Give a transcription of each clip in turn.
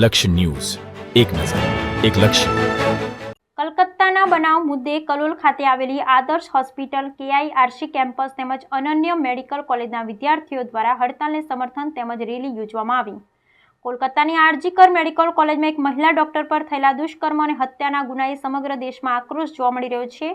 લક્ષ્ય ન્યૂઝ. એક નજર, એક લક્ષ્ય. કલકત્તાના બનાવ મુદ્દે કલોલ ખાતે આવેલી આદર્શ હોસ્પિટલ કેઆઈઆરસી કેમ્પસ તેમજ અનન્ય મેડિકલ કોલેજના વિદ્યાર્થીઓ દ્વારા હડતાલને સમર્થન તેમજ રેલી યોજવામાં આવી. કોલકાતાની આરજીકર મેડિકલ કોલેજમાં એક મહિલા ડોક્ટર પર થયેલા દુષ્કર્મ અને હત્યાના ગુનાએ સમગ્ર દેશમાં આક્રોશ જોવા મળી રહ્યો છે.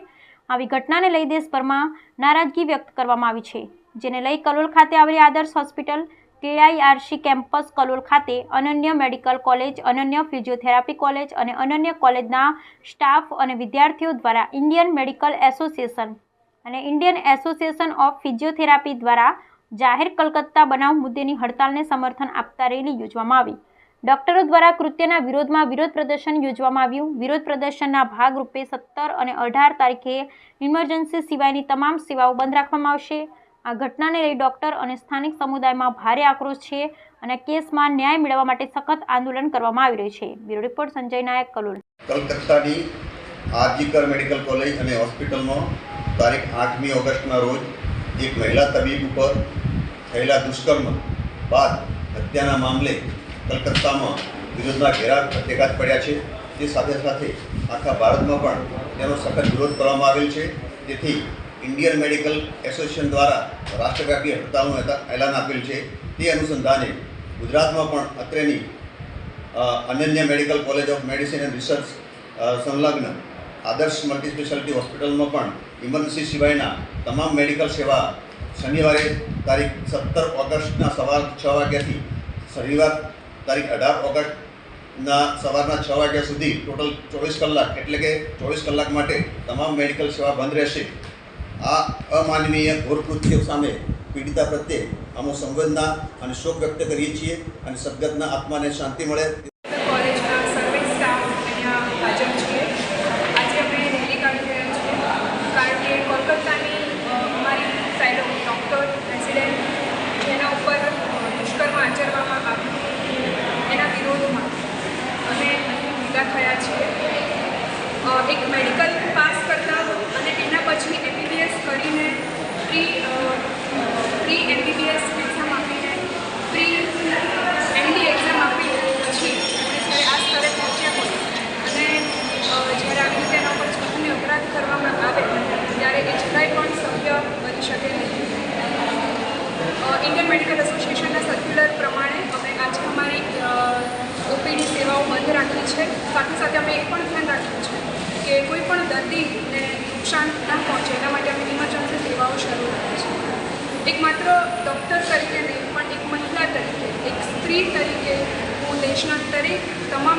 આવી ઘટનાને લઈ દેશભરમાં નારાજગી વ્યક્ત કરવામાં આવી છે, જેને લઈ કલોલ ખાતે આવેલી આદર્શ હોસ્પિટલ કેઆઈઆરસી કેમ્પસ કલોલ ખાતે Ananya medical college, Ananya physiotherapy college અને અનન્ય કોલેજના સ્ટાફ અને વિદ્યાર્થીઓ દ્વારા ઇન્ડિયન મેડિકલ એસોસિએશન અને ઇન્ડિયન એસોસિએશન ઓફ ફિઝિયોથેરાપી દ્વારા જાહેર કલકત્તા બનાવ મુદ્દેની હડતાલને સમર્થન આપતા રેલી યોજવામાં આવી. ડોક્ટરો દ્વારા કૃત્યના વિરોધમાં વિરોધ પ્રદર્શન યોજવામાં આવ્યું. વિરોધ પ્રદર્શનના ભાગરૂપે સત્તર અને અઢાર તારીખે ઇમરજન્સી સિવાયની તમામ સેવાઓ બંધ રાખવામાં આવશે. આ ઘટનાને લઈ ડોક્ટર અને સ્થાનિક સમુદાયમાં ભારે આક્રોશ છે અને કેસમાં ન્યાય મેળવવા માટે સખત આંદોલન કરવામાં આવી રહ્યું છે. Bureau report Sanjay Nayak, Kalol. કલકત્તાની RG Kar medical college અને હોસ્પિટલમાં તારીખ આઠમી ઓગસ્ટના રોજ એક મહિલા તબીબ ઉપર થયેલા દુષ્કર્મ બાદ હત્યાના મામલે કલકત્તામાં વિરોધના ઘેરા પ્રત્યેઘાત પડ્યા છે. તે સાથે સાથે આખા ભારતમાં પણ તેનો સખત વિરોધ કરવામાં આવેલ છે. તેથી ઇન્ડિયન મેડિકલ એસોસિએશન દ્વારા રાષ્ટ્રવ્યાપી હડતાલનું એલાન આપેલ છે. તે અનુસંધાને ગુજરાતમાં પણ અત્રેની Ananya medical college of medicine and research સંલગ્ન આદર્શ મલ્ટી હોસ્પિટલમાં પણ ઇમરજન્સી સિવાયના તમામ મેડિકલ સેવા શનિવારે તારીખ સત્તર ઓગસ્ટના સવાર છ વાગ્યાથી શનિવાર તારીખ અઢાર ઓગસ્ટના સવારના છ વાગ્યા સુધી ટોટલ ચોવીસ કલાક, એટલે કે ચોવીસ કલાક માટે તમામ મેડિકલ સેવા બંધ રહેશે. આ અમાનવીય ઘોરકૃત્યો સામે પીડિતા પ્રત્યે અમો સંવેદના અને શોક વ્યક્ત કરીએ છીએ અને સદગતના આત્માને શાંતિ મળે. એક મેડિકલ પાસ કરતા અને એના પછી MBBS pre pre MBBS exam આપીને પ્રી એમડી એક્ઝામ આપી પછી આપણે જ્યારે આ સ્તરે પહોંચ્યા હોય અને જ્યારે આવી રીતે એના ઉપર જખમી અપરાધ કરવામાં આવે, ત્યારે એ જરાય પણ સભ્ય બની શકે નહીં. ઇન્ડિયન મેડિકલ એસોસિએશનના સર્ક્યુલર પ્રમાણે અમે આજે અમારી ઓપીડી સેવાઓ બંધ રાખી છે. સાથે સાથે અમે એ પણ ધ્યાન રાખ્યું છે કે કોઈ પણ દર્દીને નુકસાન ના પહોંચે એના માટે અમે ઇમરજન્સી સેવાઓ શરૂ રાખી છે એક માત્ર ડૉક્ટર તરીકે નહીં, પણ એક મહિલા તરીકે, એક સ્ત્રી તરીકે હું દેશના દરેક તમામ